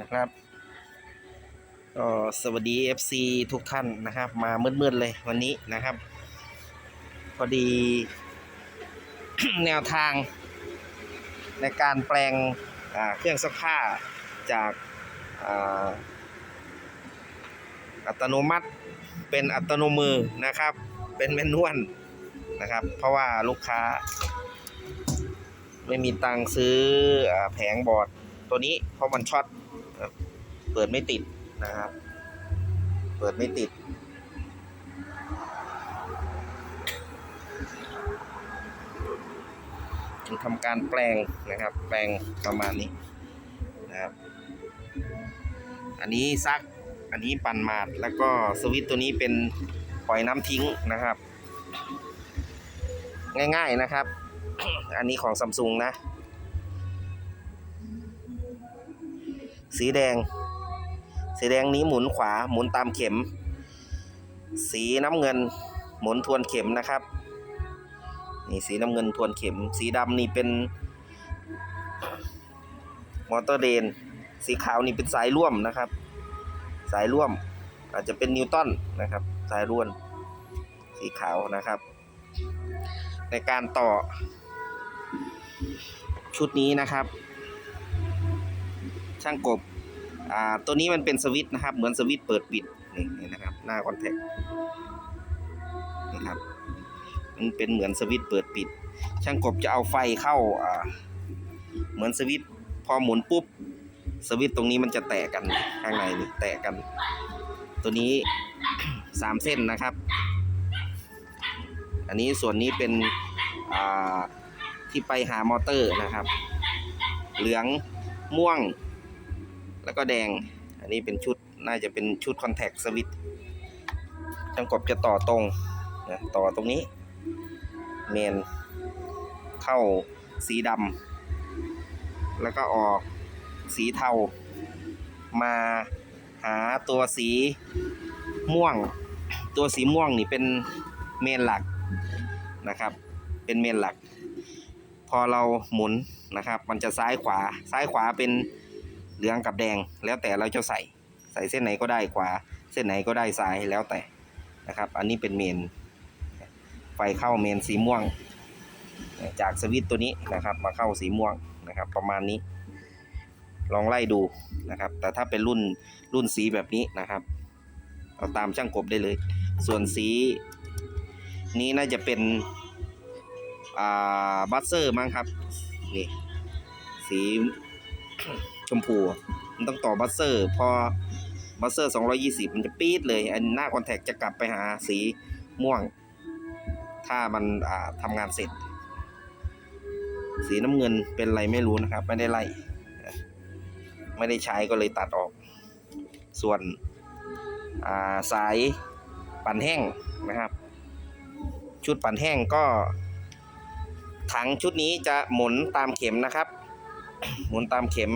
นะครับก็สวัสดี FC ทุกท่านนะครับ มามืดๆเลยวันนี้นะครับ พอดี แนวทาง ในการแปลงเครื่องซักผ้าจากอัตโนมัติเป็นอัตโนมือนะครับ เป็นแมนนวลนะครับ เพราะว่าลูกค้า ไม่มีตังค์ซื้ออแผงบอร์ดตัวนี้เพราะมันช็อต ปิดไม่ติดนะครับ เปิดไม่ติด จึงทำการแปลงนะครับ แปลงประมาณนี้นะครับ อันนี้ซัก อันนี้ปั่นหมาด แล้วก็สวิตตัวนี้เป็นปล่อยน้ำทิ้งนะครับ ง่ายๆนะครับ อันนี้ของซัมซุงนะ สีแดง สีแดงนี้หมุนขวาหมุนตามเข็ม สีน้ำเงินหมุนทวนเข็มนะครับ นี่สีน้ำเงินทวนเข็ม สีดำนี่เป็นมอเตอร์เดน สีขาวนี่เป็นสายร่วมนะครับ สายร่วม อาจจะเป็นนิวตันนะครับ สายร่วน สีขาวนะครับ ในการต่อ ชุดนี้นะครับ ช่างกบ อ่าตัวนี้มันเป็นสวิตช์นะครับ เหมือนสวิตช์เปิดปิดนี่นะครับ หน้าคอนแทคนี่ครับ มันเป็นเหมือนสวิตช์เปิดปิด ช่างกบจะเอาไฟเข้าอ่าเหมือนสวิตช์พอหมุนปุ๊บสวิตช์ตรงนี้มันจะแตกกันข้างในนี่แตกกัน ตัวนี้สามเส้นนะครับ อันนี้ส่วนนี้เป็นที่ไปหามอเตอร์นะครับ เหลืองม่วง แล้วก็แดง อันนี้เป็นชุดน่าจะเป็นชุดคอนแทคสวิตจังกบจะต่อตรงนะต่อตรงนี้ เมน เข้าสีดำแล้วก็ออกสีเทา มาหาตัวสีม่วง ตัวสีม่วงนี่เป็นเมนหลักนะครับ เป็นเมนหลัก พอเราหมุนนะครับ มันจะซ้ายขวาซ้ายขวาเป็น เหลืองกับแดง แล้วแต่เราจะใส่ ใส่เส้นไหนก็ได้ขวา เส้นไหนก็ได้ซ้ายแล้วแต่นะครับ อันนี้เป็นเมน ไฟเข้าเมนสีม่วง จากสวิตตัวนี้นะครับ มาเข้าสีม่วงนะครับ ประมาณนี้ ลองไล่ดูนะครับ แต่ถ้าเป็นรุ่นรุ่นสีแบบนี้นะครับเอาตามช่างกบได้เลย ส่วนสีนี้น่าจะเป็นอ่าบัสเซอร์มั้งครับ นี่ สี ชมพู มันต้องต่อบัสเซอร์ พอบัสเซอร์ 220 มันจะปี๊ดเลย อันหน้าคอนแทคจะกลับไปหาสีม่วง ถ้ามันอ่าทำงานเสร็จ สีน้ำเงินเป็นไรไม่รู้นะครับ ไม่ได้ไล่ ไม่ได้ใช้ก็เลยตัดออก ส่วนอ่าสายปั่นแห้งนะครับ ชุดปั่นแห้งก็ถังชุดนี้จะหมุนตามเข็มนะครับ หมุนตามเข็ม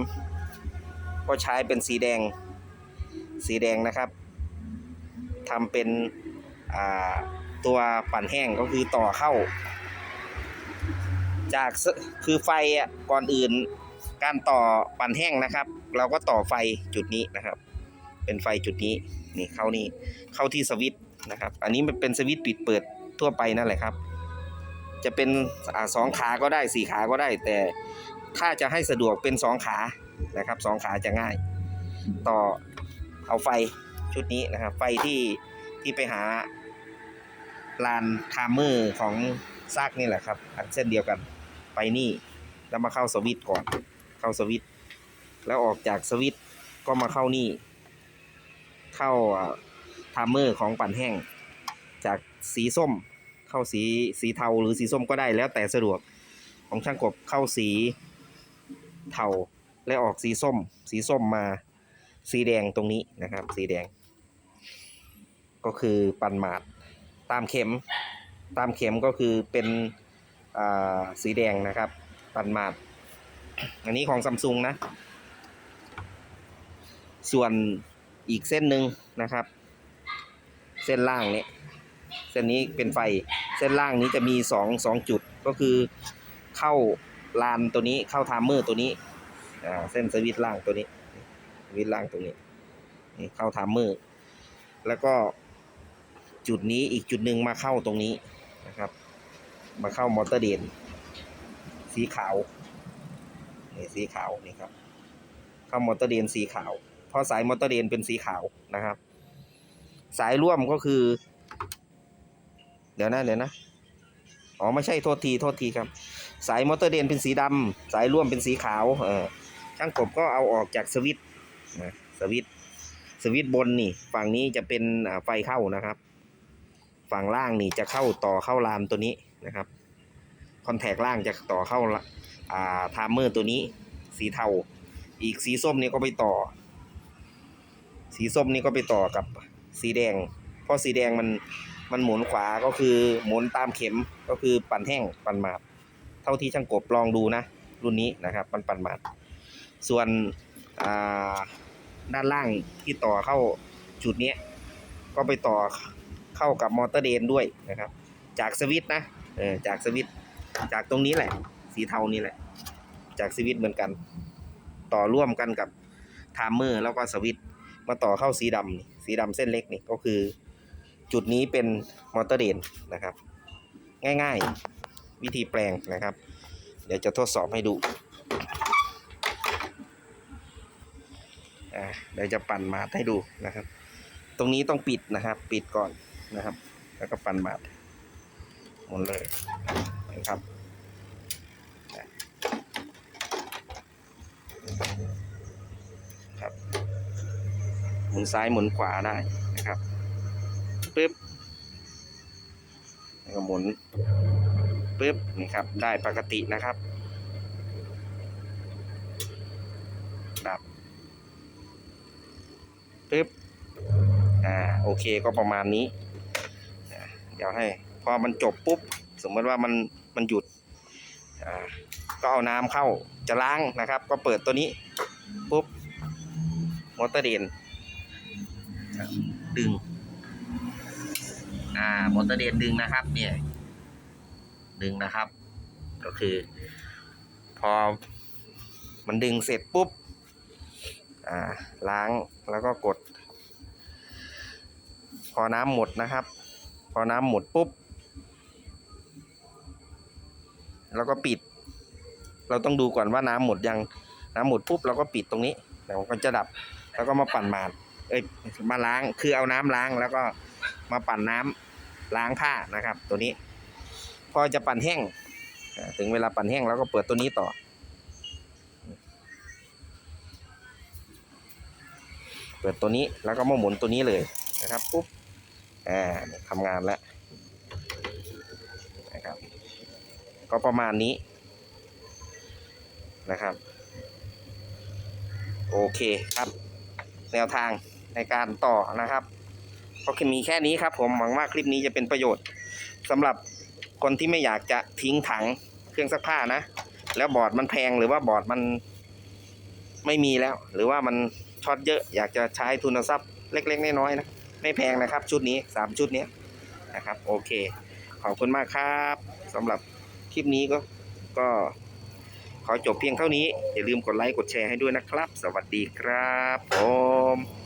ก็ใช้เป็นสีแดง สีแดงนะครับทำเป็นตัวปั่นแห้งก็คือต่อเข้า จากคือไฟอะก่อนอื่น การต่อปั่นแห้งนะครับ เราก็ต่อไฟจุดนี้นะครับ เป็นไฟจุดนี้นี่เข้านี่เข้าที่สวิตช์นะครับ อันนี้มันเป็นสวิตช์ปิดเปิดทั่วไปนั่นแหละครับ จะเป็นอสองขาก็ได้สี่ขาก็ได้ แต่ถ้าจะให้สะดวกเป็นสองขา นะครับสองขาจะง่าย ต่อเอาไฟชุดนี้นะครับ ไฟที่ที่ไปหาลานทามเมอร์ของซากนี่แหละครับ อันเส้นเดียวกันไปนี่ แล้วมาเข้าสวิตก่อน เข้าสวิตแล้วออกจากสวิตก็มาเข้านี่ เข้าทามเมอร์ของปั่นแห้ง จากสีส้มเข้าสีสีเทาหรือสีส้มก็ได้แล้วแต่สะดวกของช่างกบเข้าสีเทา และออกสีส้ม สีส้มมาสีแดงตรงนี้นะครับ สีแดง ก็คือปันหมาดตามเข็ม ตามเข็มก็คือเป็นอ่าสีแดงนะครับ ปันหมาดอันนี้ของซัมซุงนะ ส่วนอีกเส้นหนึ่งนะครับ เส้นล่างเนี่ยเส้นนี้เป็นไฟเส้นล่างนี้จะมีสองสองจุดก็คือเข้าลานตัวนี้เข้าทามเมอร์ตัวนี้ อ่าเส้นสวิตล่างตัวนี้สวิตล่างตรงนี้นี่เข้าทามเมอร์แล้วก็จุดนี้อีกจุดหนึ่งมาเข้าตรงนี้นะครับ มาเข้ามอเตอร์เดนสีขาวนี่สีขาวนี่ครับ เข้ามอเตอร์เดนสีขาว เพราะสายมอเตอร์เดนเป็นสีขาวนะครับ สายร่วมก็คือ เดี๋ยวนะเดี๋ยวนะอ๋อไม่ใช่โทษทีโทษทีครับ สายมอเตอร์เดนเป็นสีดำสายร่วมเป็นสีขาวเออ ช่างกบก็เอาออกจากสวิตนะสวิตสวิตบนนี่ ฝั่งนี้จะเป็นไฟเข้านะครับ ฝั่งล่างนี่จะเข้าต่อเข้ารามตัวนี้นะครับคอนแทคล่างจะต่อเข้าอ่าไทม์เมอร์ตัวนี้ สีเทา อีกสีส้มนี่ก็ไปต่อ สีส้มนี่ก็ไปต่อกับสีแดง เพราะสีแดงมันมันหมุนขวาก็คือหมุนตามเข็มก็คือปั่นแห้งปั่นหมาด เท่าที่ช่างกบลองดูนะ รุ่นนี้นะครับ มันปั่นหมาด ส่วนด้านล่างที่ต่อเข้าจุดนี้ก็ไปต่อเข้ากับมอเตอร์เดนด้วยนะครับ จากสวิตนะเออจากสวิตจากตรงนี้แหละ สีเทานี่แหละ จากสวิตเหมือนกัน ต่อร่วมกันกับไทม์เมอร์แล้วก็สวิตมาต่อเข้าสีดำสีดำเส้นเล็กนี่ก็คือ จุดนี้เป็นมอเตอร์เดนนะครับ ง่ายๆ วิธีแปลงนะครับ เดี๋ยวจะทดสอบให้ดู อ่าเดี๋ยวจะปั่นมาดให้ดูนะครับ ตรงนี้ต้องปิดนะครับ ปิดก่อนนะครับ แล้วก็ปั่นมาดหมุนเลยนะครับครับหมุนซ้ายหมุนขวาได้นะครับปึ๊บแล้วก็หมุนปึ๊บนี่ครับได้ปกตินะครับ ปึ๊บอ่าโอเคก็ประมาณนี้ เดี๋ยวให้พอมันจบปุ๊บ สมมติว่ามันมันหยุดอ่าก็เอาน้ำเข้าจะล้างนะครับ ก็เปิดตัวนี้ปุ๊บมอเตอร์เดนดึงอ่ามอเตอร์เดนดึงนะครับเนี่ยดึงนะครับ ก็คือ พอมันดึงเสร็จปุ๊บอ่าล้างแล้วก็กด พอน้ำหมดนะครับ พอน้ำหมดปุ๊บแล้วก็ปิด เราต้องดูก่อนว่าน้ำหมดยัง น้ำหมดปุ๊บเราก็ปิดตรงนี้เดี๋ยวมันก็จะดับ แล้วก็มาปั่นมาดเอ้ยมาล้าง คือเอาน้ำล้างแล้วก็มาปั่นน้ำล้างผ้านะครับ ตัวนี้ พอจะปั่นแห้ง ถึงเวลาปั่นแห้งแล้วก็เปิดตัวนี้ต่อเปิดตัวนี้แล้วก็มาหมุนตัวนี้เลยนะครับปุ๊บ อ่าทำงานแล้วนะครับ ก็ประมาณนี้นะครับ โอเคครับ แนวทางในการต่อนะครับ ก็แค่มีแค่นี้ครับผมหวังว่าคลิปนี้จะเป็นประโยชน์สำหรับคนที่ไม่อยากจะทิ้งถังเครื่องซักผ้านะ แล้วบอร์ดมันแพงหรือว่าบอร์ดมันไม่มีแล้ว หรือว่ามันช็อตเยอะอยากจะใช้ทุนทรัพย์เล็ก ๆ น้อยๆนะ ไม่แพงนะครับ ชุดนี้สามชุดนี้นะครับ โอเค ขอบคุณมากครับสำหรับคลิปนี้ก็ก็ขอจบเพียงเท่านี้ อย่าลืมกดไลค์กดแชร์ให้ด้วยนะครับ สวัสดีครับผม